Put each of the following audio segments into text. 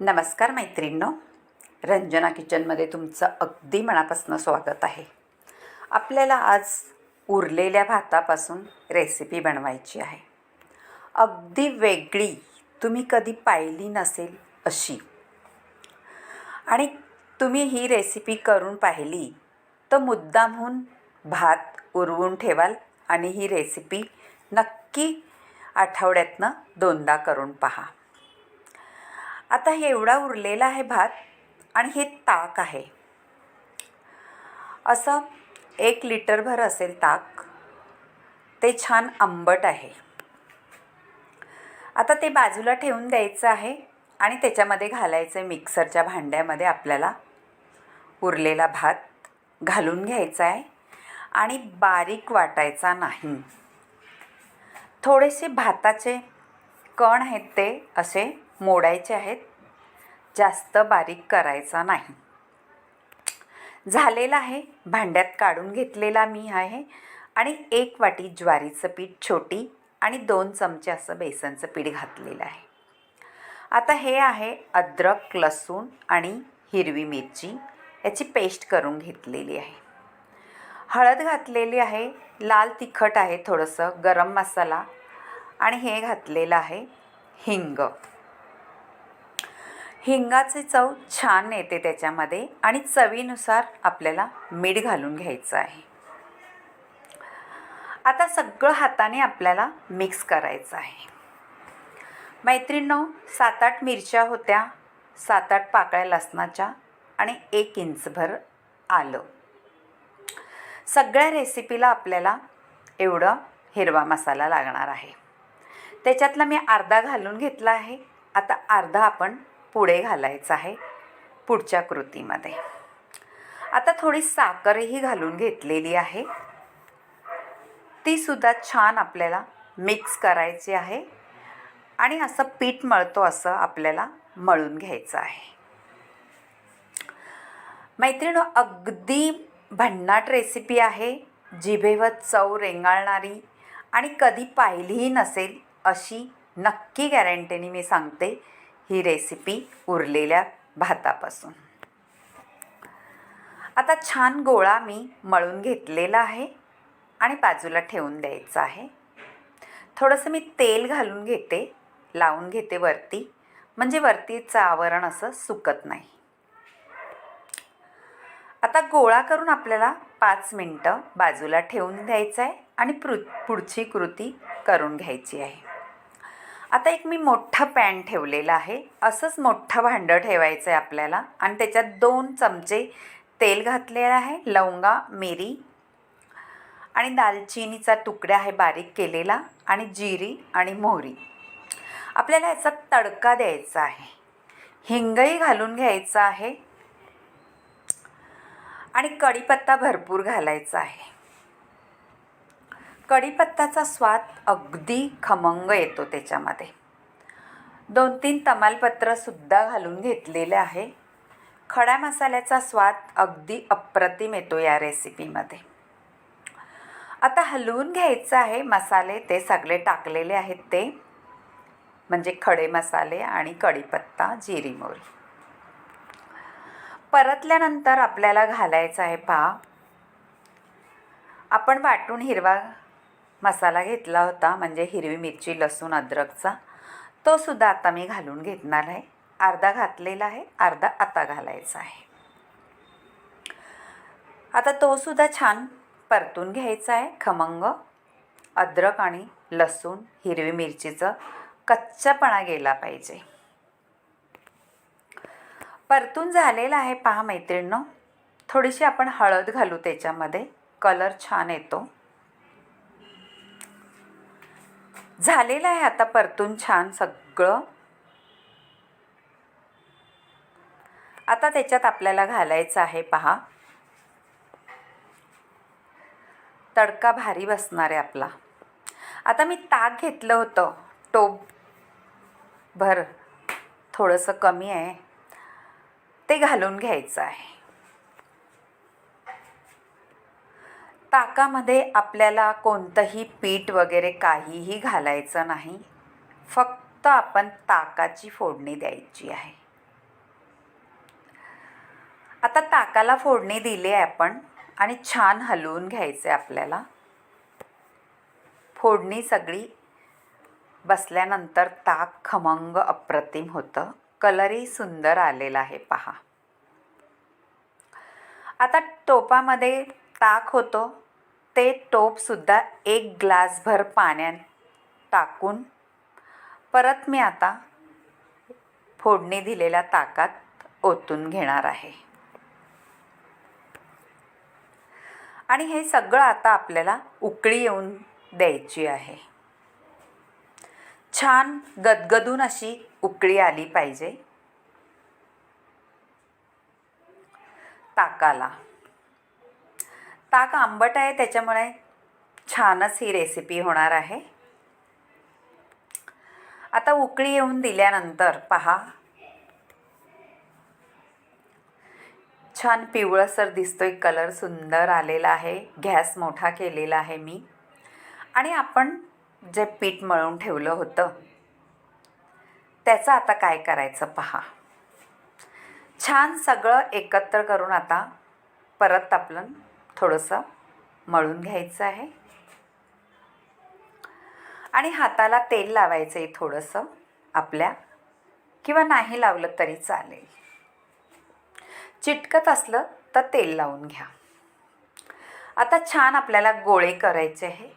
नमस्कार मैत्रिणींनो. रंजना किचनमध्ये तुमचं अगदी मनापासून स्वागत आहे. आपल्याला आज उरलेल्या भातापासून रेसिपी बनवायची आहे. अगदी वेगळी तुम्ही कधी पाहिली नसेल अशी. आणि तुम्ही ही रेसिपी करून पाहिली तर मुद्दामहून भात उरवून ठेवाल आणि ही रेसिपी नक्की आठवड्यातनं दोनदा करून पहा. आता हे एवढा उरलेला आहे भात आणि हे ताक आहे. असं एक लिटरभर असेल ताक ते छान आंबट आहे. आता ते बाजूला ठेवून द्यायचं आहे आणि त्याच्यामध्ये घालायचं आहे मिक्सरच्या भांड्यामध्ये आपल्याला उरलेला भात घालून घ्यायचा आहे आणि बारीक वाटायचा नाही. थोडेसे भाताचे कण आहेत ते असे मोडायचे आहेत. जास्त बारीक करायचा नाही. झालेला आहे. भांड्यात काढून घेतलेला मी आहे. आणि एक वाटी ज्वारीचं पीठ छोटी आणि दोन चमचे असं बेसनचं पीठ घातलेलं आहे. आता हे आहे अद्रक लसूण आणि हिरवी मिरची याची पेस्ट करून घेतलेली आहे. हळद घातलेली आहे. लाल तिखट आहे थोडंसं गरम मसाला. आणि हे घातलेलं आहे हिंग. हिंगाचे चव छान येते त्याच्यामध्ये आणि चवीनुसार आपल्याला मीठ घालून घ्यायचं आहे. आता सगळं हाताने आपल्याला मिक्स करायचं आहे. मैत्रिणींनो सात आठ मिरच्या होत्या सात आठ पाकळ्या लसणाच्या आणि एक इंचभर आलं. सगळ्या रेसिपीला आपल्याला एवढं हिरवा मसाला लागणार आहे. त्याच्यातला मी अर्धा घालून घेतला आहे. आता अर्धा आपण पुढे घालायचं आहे पुढच्या कृतीमध्ये. आता थोडी साखरही घालून घेतलेली आहे. तीसुद्धा छान आपल्याला मिक्स करायची आहे आणि असं पीठ मळतो असं आपल्याला मळून घ्यायचं आहे. मैत्रिणी अगदी भन्नाट रेसिपी आहे. जिभेवर चव रेंगाळणारी आणि कधी पाहिलीही नसेल अशी नक्की गॅरंटीने मी सांगते. ही रेसिपी उरलेल्या भातापासून. आता छान गोळा मी मळून घेतलेला आहे आणि बाजूला ठेवून द्यायचं आहे. थोडंसं मी तेल घालून घेते लावून घेते वरती. म्हणजे वरतीचं आवरण असं सुकत नाही. आता गोळा करून आपल्याला पाच मिनटं बाजूला ठेवून द्यायचं आहे आणि पृ पुढची कृती करून घ्यायची आहे. आता एक मी मोठा पॅन ठेवलेला आहे. असंच मोठं भांडं ठेवायचं आहे आपल्याला. आणि त्याच्यात दोन चमचे तेल घातलेलं आहे लवंगा मिरी आणि दालचिनीचा तुकडा आहे बारीक केलेला आणि जिरी आणि मोहरी. आपल्याला याचा तडका द्यायचा आहे. हिंगही घालून घ्यायचा आहे. आणि कढीपत्ता भरपूर घालायचा आहे. कढीपत्ताचा स्वाद अगदी खमंग येतो त्याच्यामध्ये. दोन तीन तमालपत्रसुद्धा घालून घेतलेले आहे. खड्या मसाल्याचा स्वाद अगदी अप्रतिम येतो या रेसिपीमध्ये. आता हलवून घ्यायचं आहे मसाले ते सगळे टाकलेले आहेत ते. म्हणजे खडे मसाले आणि कढीपत्ता जिरी मोरी. परतल्यानंतर आपल्याला घालायचं आहे पहा आपण वाटून हिरवा मसाला घेतला होता म्हणजे हिरवी मिरची लसूण अद्रकचा. तो सुद्धा आता मी घालून घेतणार आहे. अर्धा घातलेला आहे अर्धा आता घालायचा आहे. आता तो सुद्धा छान परतून घ्यायचा आहे. खमंग अद्रक आणि लसूण हिरवी मिरचीचं कच्चापणा गेला पाहिजे. परतून झालेला आहे पहा मैत्रिणींनो. थोडीशी आपण हळद घालू त्याच्यामध्ये. कलर छान येतो. झालेलं आहे आता परतून छान सगळं. आता त्याच्यात आपल्याला घालायचं आहे पहा. तडका भारी बसणार आहे आपला. आता मी ताक घेतलं होतं. टोप. भर. थोडंसं कमी आहे. ते घालून घ्यायचं आहे. ताकामध्ये आपल्याला कोणतंही पीठ वगैरे काहीही घालायचं नाही. फक्त आपण ताकाची फोडणी द्यायची आहे. आता ताकाला फोडणी दिली आहे आपण आणि छान हलवून घ्यायचे आपल्याला. फोडणी सगळी बसल्यानंतर ताक खमंग अप्रतिम होतं. कलरही सुंदर आलेला आहे पहा. आता टोपामध्ये ताक होतं. ते टोपसुद्धा एक ग्लासभर पाण्यात टाकून परत मी आता फोडणी दिलेल्या ताकात ओतून घेणार आहे. आणि हे सगळं आता आपल्याला उकळी येऊन द्यायची आहे. छान गदगदून अशी उकळी आली पाहिजे. ताकाला. ताक आंबट आहे त्याच्यामुळे छानच ही रेसिपी होणार आहे. आता उकळी येऊन दिल्यानंतर पहा. छान पिवळसर दिसतोय कलर सुंदर आलेला आहे. गॅस मोठा केलेला आहे मी. आणि आपण जे पीठ मळून ठेवलं होतं त्याचं आता काय करायचं पहा. छान सगळं एकत्र करून आता परत आपलं थोडंसं मळून घ्यायचं आहे. आणि हाताला तेल लावायचं आहे थोडंसं आपल्या किंवा नाही लावलं तरी चालेल. चिटकत असलं तर तेल लावून घ्या. आता छान आपल्याला गोळे करायचे आहे.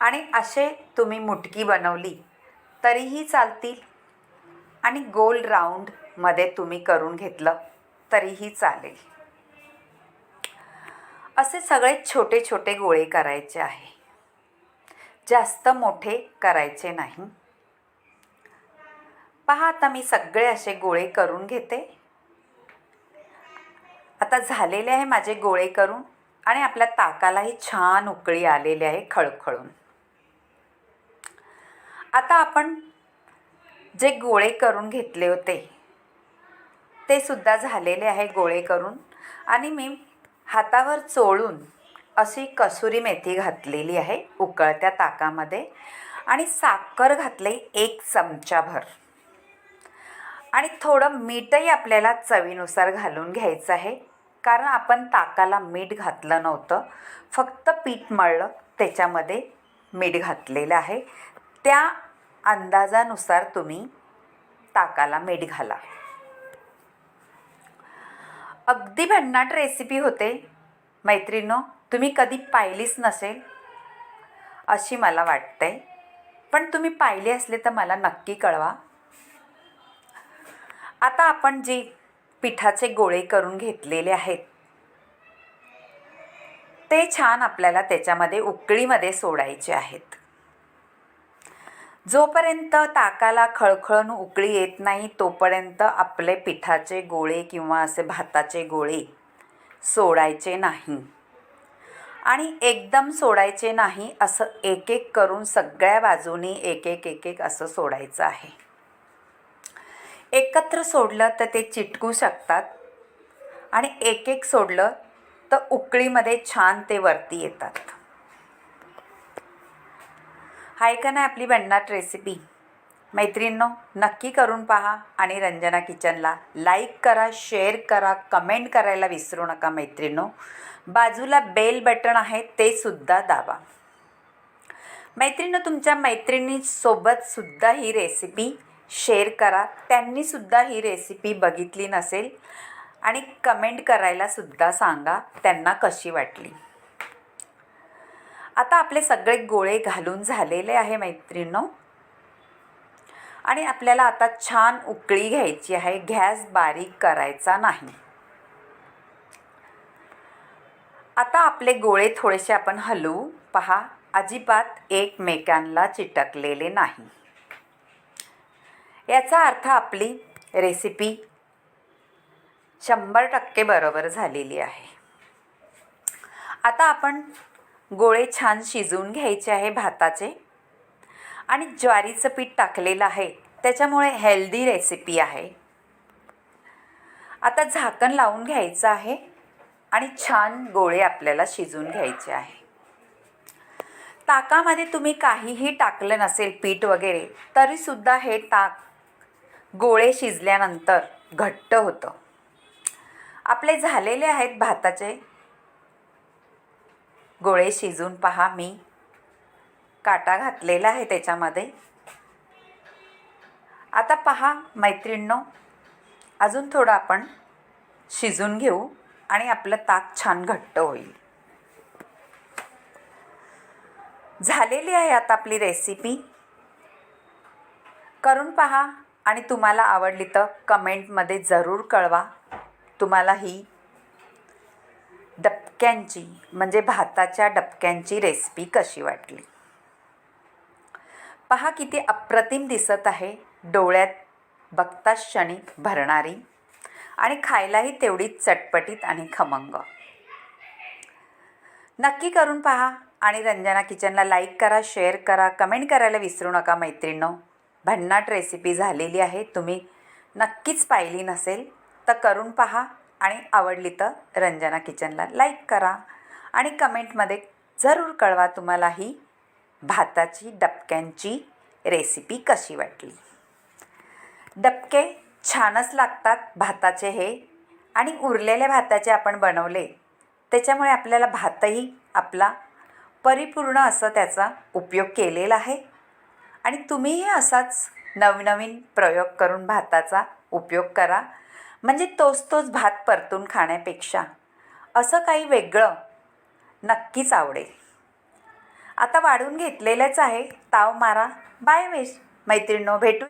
आणि असे तुम्ही मुटकी बनवली तरीही चालतील. आणि गोल राऊंडमध्ये तुम्ही करून घेतलं तरीही चालेल. असे सगळे छोटे छोटे गोळे करायचे आहे. जास्त मोठे करायचे नाही. पहा आता मी सगळे असे गोळे करून घेते. आता झालेले आहे माझे गोळे करून आणि आपल्या ताकालाही छान उकळी आलेली आहे खळखळून. आता आपण जे गोळे करून घेतले होते ते सुद्धा झालेले आहे गोळे करून. आणि मी हातावर चोळून अशी कसुरी मेथी घातलेली आहे उकळत्या ताकामध्ये आणि साखर घातले एक चमचाभर. आणि थोडं मीठही आपल्याला चवीनुसार घालून घ्यायचं आहे. कारण आपण ताकाला मीठ घातलं नव्हतं. फक्त पीठ मळलं त्याच्यामध्ये मीठ घातलेलं आहे. त्या अंदाजानुसार तुम्ही ताकाला मीठ घाला. अगदी भन्नाट रेसिपी होते. मैत्रिणो तुम्ही कधी पाहिलीच नसेल अशी मला वाटते. पण तुम्ही पाहिली असले तर मला नक्की कळवा. आता आपण जी पिठाचे गोळे करून घेतलेले आहेत ते छान आपल्याला त्याच्यामध्ये उकळीमध्ये सोडायचे आहेत. जोपर्यंत ताकाला खळखळून उकळी येत नाही तोपर्यंत आपले पिठाचे गोळे किंवा असे भाताचे गोळे सोडायचे नाही. आणि एकदम सोडायचे नाही असं एक एक करून सगळ्या बाजूनी एक एक एक एक असं सोडायचं आहे. एकत्र सोडलं तर ते चिटकू शकतात आणि एक एक सोडलं तर उकळीमध्ये छान ते वरती येतात. हाय का नाही आपली भन्नाट रेसिपी मैत्रिणींनो नक्की करून पहा आणि रंजना किचनला लाईक करा शेअर करा कमेंट करायला विसरू नका मैत्रिणींनो. बाजूला बेल बटन आहे ते सुद्धा दाबा. मैत्रिणींनो तुमच्या मैत्रिणीसोबतसुद्धा ही रेसिपी शेअर करा. त्यांनीसुद्धा ही रेसिपी बघितली नसेल आणि कमेंट करायला सुद्धा सांगा त्यांना कशी वाटली. आता आपले सगळे गोळे घालून झालेले आहे मैत्रिणींनो. आणि आपल्याला आता छान उकळी घ्यायची आहे. गॅस बारीक करायचा नाही. आता आपले गोळे थोडेसे आपण हलवू. पहा अजिबात एकमेकांना चिटकलेले नाही. याचा अर्थ आपली रेसिपी शंभर टक्के बरोबर झालेली आहे. आता आपण गोळे छान शिजवून घ्यायचे आहे भाताचे. आणि ज्वारीचं पीठ टाकलेलं आहे. त्याच्यामुळे हेल्दी रेसिपी आहे. आता झाकण लावून घ्यायचं आहे. आणि छान गोळे आपल्याला शिजवून घ्यायचे आहे. ताकामध्ये तुम्ही काहीही टाकलं नसेल पीठ वगैरे तरीसुद्धा हे ताक गोळे शिजल्यानंतर घट्ट होतं. आपले झालेले आहेत भाताचे. गोळे शिजून पहा मी काटा घातलेला आहे त्याच्यामध्ये. आता पहा मैत्रिणींनो अजून थोडं आपण शिजून घेऊ आणि आपलं ताक छान घट्ट होईल. झालेली आहे आता आपली रेसिपी करून पहा आणि तुम्हाला आवडली तर कमेंटमध्ये जरूर कळवा. तुम्हाला ही डबक्यांची म्हणजे भाताच्या डबक्यांची रेसिपी कशी वाटली? पहा किती अप्रतिम दिसत आहे डोळ्यात बघता क्षणी भरणारी आणि खायलाही तेवढीच चटपटीत आणि खमंग. नक्की करून पहा आणि रंजना किचनला लाईक करा शेअर करा कमेंट करायला विसरू नका मैत्रिणींनो. भन्नाट रेसिपी झालेली आहे तुम्ही नक्कीच पाहिली नसेल तर करून पहा. आणि आवडली तर रंजना किचनला लाईक करा. आणि कमेंटमध्ये जरूर कळवा तुम्हाला ही भाताची डबक्यांची रेसिपी कशी वाटली. डबके छानच लागतात भाताचे हे. आणि उरलेल्या भाताचे आपण बनवले त्याच्यामुळे आपल्याला भातही आपला परिपूर्ण असं त्याचा उपयोग केलेला आहे. आणि तुम्हीही असाच नवनवीन प्रयोग करून भाताचा उपयोग करा. म्हणजे तोच तोच भात परतून खाण्यापेक्षा. असं काही वेगळं नक्कीच आवडेल. आता वाढून घेतलेलंच आहे. ताव मारा. बाय वेश मैत्रिणींनो भेटू